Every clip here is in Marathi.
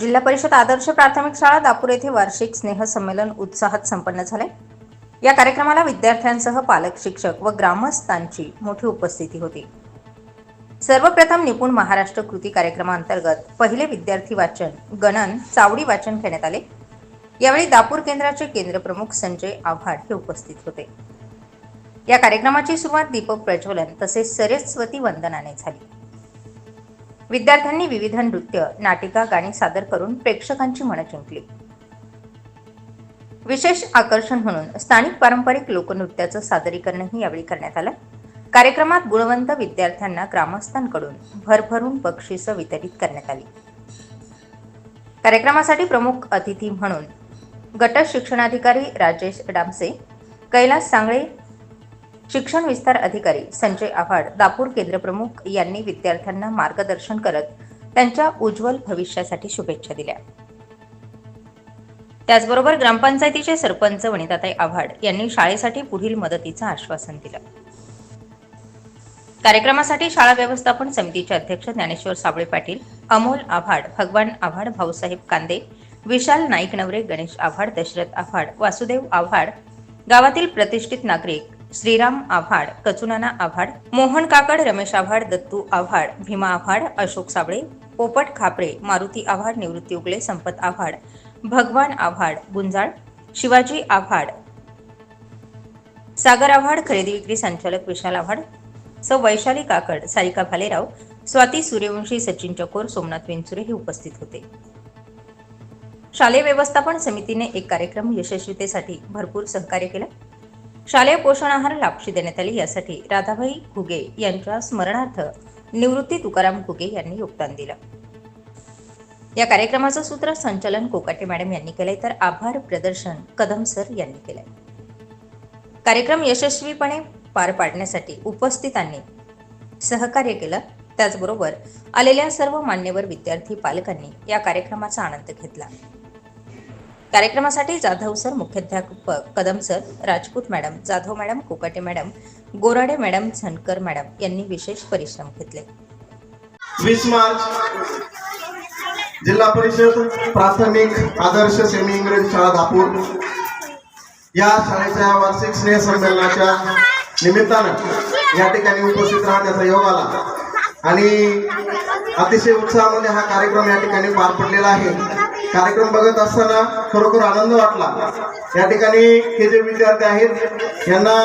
जिल्हा परिषद आदर्श प्राथमिक शाळा दापूर येथे वार्षिक स्नेहसंमेलन उत्साहात संपन्न झाले. या कार्यक्रमाला विद्यार्थ्यांसह पालक शिक्षक व ग्रामस्थांची मोठी उपस्थिती होती. सर्वप्रथम निपुण महाराष्ट्र कृती कार्यक्रमांतर्गत पहिले विद्यार्थी वाचन गणन चावडी वाचन घेण्यात आले. यावेळी दापूर केंद्राचे केंद्रप्रमुख संजय आव्हाड हे उपस्थित होते. या कार्यक्रमाची सुरुवात दीपक प्रज्वलन तसेच सरस्वती वंदनाने झाली. विद्यार्थ्यांनी विविध नृत्य नाटिका गाणी सादर करून प्रेक्षकांची मनं जिंकली. विशेष आकर्षण म्हणून स्थानिक पारंपरिक लोकनृत्याचं सादरीकरणही यावेळी करण्यात आलं. कार्यक्रमात गुणवंत विद्यार्थ्यांना ग्रामस्थांकडून भरभरून बक्षिसं वितरित करण्यात आली. कार्यक्रमासाठी प्रमुख अतिथी म्हणून गट शिक्षणाधिकारी राजेश डामसे कैलास सांगळे शिक्षण विस्तार अधिकारी संजय आव्हाड दापूर केंद्रप्रमुख यांनी विद्यार्थ्यांना मार्गदर्शन करत त्यांच्या उज्ज्वल भविष्यासाठी शुभेच्छा दिल्या. त्याचबरोबर ग्रामपंचायतीचे सरपंच वनिताताई आव्हाड यांनी शाळेसाठी पुढील मदतीचं आश्वासन दिलं. कार्यक्रमासाठी शाळा व्यवस्थापन समितीचे अध्यक्ष ज्ञानेश्वर साबळे पाटील अमोल आव्हाड भगवान आव्हाड भाऊसाहेब कांदे विशाल नाईक नवरे गणेश आव्हाड दशरथ आव्हाड वासुदेव आव्हाड गावातील प्रतिष्ठित नागरिक श्रीराम आव्हाड कचुनाना आव्हाड मोहन काकड रमेश आव्हाड दत्तू आव्हाड भीमा आव्हाड अशोक साबळे पोपट खापरे मारुती आव्हाड निवृत्ती उगले संपत आव्हाड भगवान आव्हाड गुंजाळ शिवाजी आव्हाड सागर आव्हाड खरेदी विक्री संचालक विशाल आव्हाड सौ वैशाली काकड सारिका भालेराव स्वाती सूर्यवंशी सचिन चकोर सोमनाथ वेंचुरे हे उपस्थित होते. शालेय व्यवस्थापन समितीने एक कार्यक्रम यशस्वीतेसाठी भरपूर सहकार्य केलं. शालेय पोषण आहार लापशी देण्यात आली यासाठी राधाबाई घुगे यांच्या स्मरणार्थ निवृत्ती तुकाराम घुगे यांनी योगदान दिलं. या कार्यक्रमाचं सूत्र संचालन कोकाटे मॅडम यांनी केलंय तर आभार प्रदर्शन कदम सर यांनी केलंय. कार्यक्रम यशस्वीपणे पार पाडण्यासाठी उपस्थितांनी सहकार्य केलं. त्याचबरोबर आलेल्या सर्व मान्यवर विद्यार्थी पालकांनी या कार्यक्रमाचा आनंद घेतला. कार्यक्रमासाठी जाधव सर मुख्याध्यापक Kadam sir Rajput madam Jadhav madam Kokate madam Gorade madam Zankar madam यांनी विशेष परिश्रम घेतले. वीस मार्च जिल्हा परिषद प्राथमिक आदर्श सेमी इंग्रजी शाळा दापूर. या शाळेच्या वार्षिक स्नेह संमेलनाच्या निमित्तानं या ठिकाणी उपस्थित राहण्याचा योग आला. आणि अतिशय उत्साहामध्ये हा कार्यक्रम या ठिकाणी पार पडलेला आहे. कार्यक्रम बघत असताना खरोखर आनंद वाटला. या ठिकाणी हे जे विद्यार्थी आहेत यांना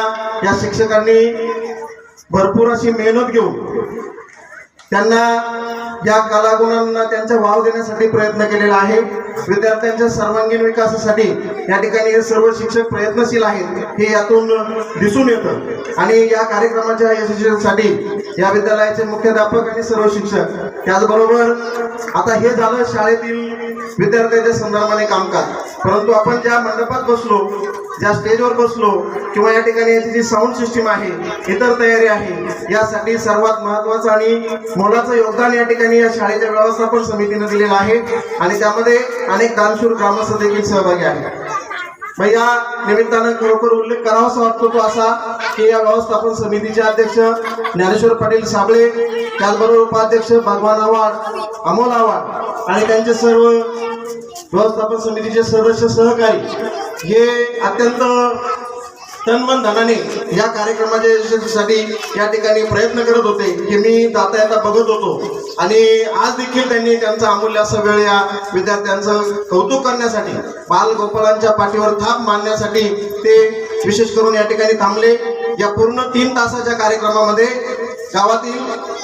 या शिक्षकांनी भरपूर अशी मेहनत घेऊन त्यांना या कलागुणांना त्यांचा वाव देण्यासाठी प्रयत्न केलेला आहे. विद्यार्थ्यांच्या सर्वांगीण विकासासाठी या ठिकाणी हे सर्व शिक्षक प्रयत्नशील आहेत हे यातून दिसून येतं. आणि या कार्यक्रमाच्या यशस्वीसाठी या विद्यालयाचे मुख्याध्यापक आणि सर्व शिक्षक. त्याचबरोबर आता हे झालं शाळेतील विद्यार्थ्यांच्या संदर्भाने कामकाज. परंतु आपण ज्या मंडपात बसलो ज्या स्टेजवर बसलो किंवा या ठिकाणी याची जी साऊंड सिस्टीम आहे इतर तयारी आहे यासाठी सर्वात महत्वाचं आणि मोलाचं योगदान या ठिकाणी या शाळेच्या व्यवस्थापन समितीने दिलेलं आहे. आणि त्यामध्ये अनेक दानशूर ग्रामस्थ देखील सहभागी आहेत. मग या निमित्तानं खरोखर उल्लेख करावासा वाटतो तो असा की या व्यवस्थापन समितीचे अध्यक्ष ज्ञानेश्वर पाटील साबळे त्याचबरोबर उपाध्यक्ष भगवान आव्हाड अमोल आव्हाड आणि त्यांचे सर्व व्यवस्थापन समितीचे सदस्य सहकारी हे अत्यंत तनमन धनाने या कार्यक्रमाच्या यशस्वीसाठी या ठिकाणी प्रयत्न करत होते हे मी जाता येता बघत होतो. आणि आज देखील त्यांनी त्यांचा अमूल्य असा वेळ या विद्यार्थ्यांचं कौतुक करण्यासाठी बालगोपालांच्या पाठीवर थाप मानण्यासाठी ते विशेष करून या ठिकाणी थांबले. या पूर्ण तीन तासाच्या कार्यक्रमामध्ये गावातील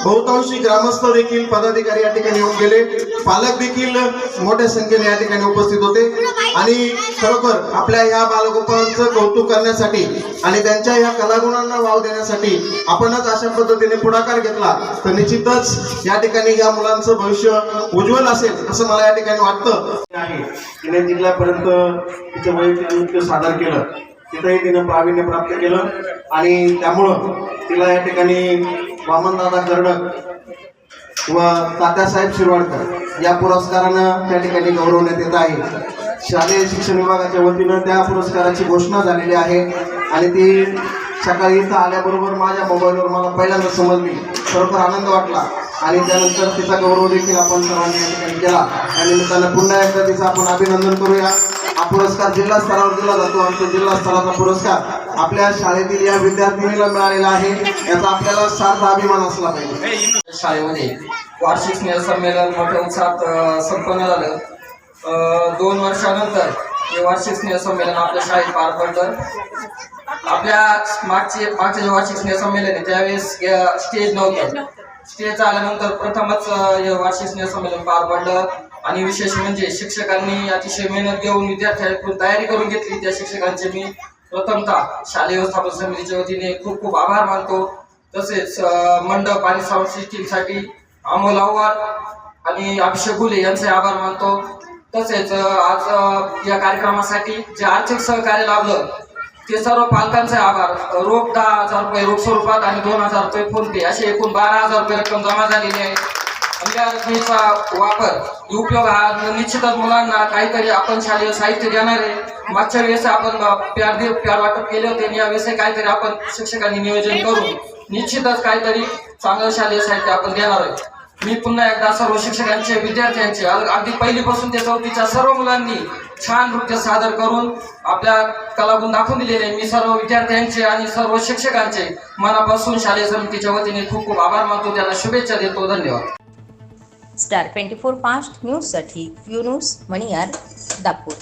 बहुतांशी ग्रामस्थ देखील पदाधिकारी या ठिकाणी येऊन गेले. पालक देखील मोठ्या संख्येने या ठिकाणी उपस्थित होते. आणि खरोखर आपल्या या बालगोपाळांचं कौतुक करण्यासाठी आणि त्यांच्या या कलागुणांना वाव देण्यासाठी आपणच अशा पद्धतीने पुढाकार घेतला तर निश्चितच या ठिकाणी या मुलांचं भविष्य उज्ज्वल असेल असं मला या ठिकाणी वाटतं. आहे. तिने जिल्ह्यापर्यंत तिचं वैयक्तिक नृत्य सादर केलं. तिथंही तिनं प्रावीण्य प्राप्त केलं. आणि त्यामुळं तिला या ठिकाणी वामनदादा कर्डक व तात्यासाहेब शिरवाडकर या पुरस्कारानं त्या ठिकाणी गौरवण्यात येत आहे. शालेय शिक्षण विभागाच्या वतीनं त्या पुरस्काराची घोषणा झालेली आहे आणि ती सकाळी इथं आल्याबरोबर माझ्या मोबाईलवर मला पहिल्यांदा समजली. खरोखर आनंद वाटला आणि त्यानंतर तिचा गौरव देखील आपण सर्वांनी या ठिकाणी केला. या निमित्तानं पुन्हा एकदा तिचं आपण अभिनंदन करूया. हा पुरस्कार जिल्हा स्तरावर दिला जातो. आणि तो जिल्हा स्तराचा पुरस्कार आपल्या शाळेतील या विद्यार्थिनीला मिळालेला आहे. याचा आपल्याला सार्थ अभिमान असला पाहिजे. शाळेमध्ये वार्षिक स्नेहसंमेलन मोठ्या उत्साहात संपन्न झालं. दोन वर्षानंतर हे वार्षिक स्नेहसंमेलन आपल्या शाळेत पार पडलं. आपल्या मागचे मागचे जे वार्षिक स्नेहसंमेलन आहे त्यावेळेस स्टेज नव्हतं. स्टेज आल्यानंतर प्रथमच हे वार्षिक स्नेहसंमेलन पार पडलं. आणि विशेष म्हणजे शिक्षकांनी अतिशय मेहनत घेऊन विद्यार्थ्यांकडून तयारी करून घेतली. त्या शिक्षकांचे मी प्रथमतः शालेय व्यवस्थापन समितीच्या वतीने खूप खूप आभार मानतो. तसेच मंडप आणि साऊंड सिस्टीमसाठी अमोल आव्हाड आणि अभिषेक गुले यांचे आभार मानतो. तसेच आज या कार्यक्रमासाठी जे आर्थिक सहकार्य लाभलं ते सर्व पालकांचे आभार. रोख दहा हजार रुपये रोख स्वरूपात आणि दोन हजार रुपये फोन पे असे एकूण बारा हजार रुपये रक्कम जमा झालेली आहे. आणि या रकमेचा वापर उपयोग हा निश्चितच मुलांना काहीतरी आपण शालेय साहित्य देणार आहे. मागच्या वेळेस आपण प्यार दे प्यार वाटप केले होते आणि यावेळेस काहीतरी आपण शिक्षकांनी नियोजन करून निश्चितच काहीतरी चांगलं शालेय साहित्य आपण देणार आहे मी पुन्हा एकदा सर्व शिक्षकांचे विद्यार्थ्यांचे अग- अगदी पहिलीपासून ते चौथीच्या सर्व मुलांनी छान नृत्य सादर करून आपल्या कलागुण दाखवून दिलेले मी सर्व विद्यार्थ्यांचे आणि सर्व शिक्षकांचे मनापासून शालेय समितीच्या वतीने खूप खूप आभार मानतो. त्यांना शुभेच्छा देतो. धन्यवाद. स्टार ट्वेंटी फोर फास्ट न्यूजसाठी युनुस मणियार दापूर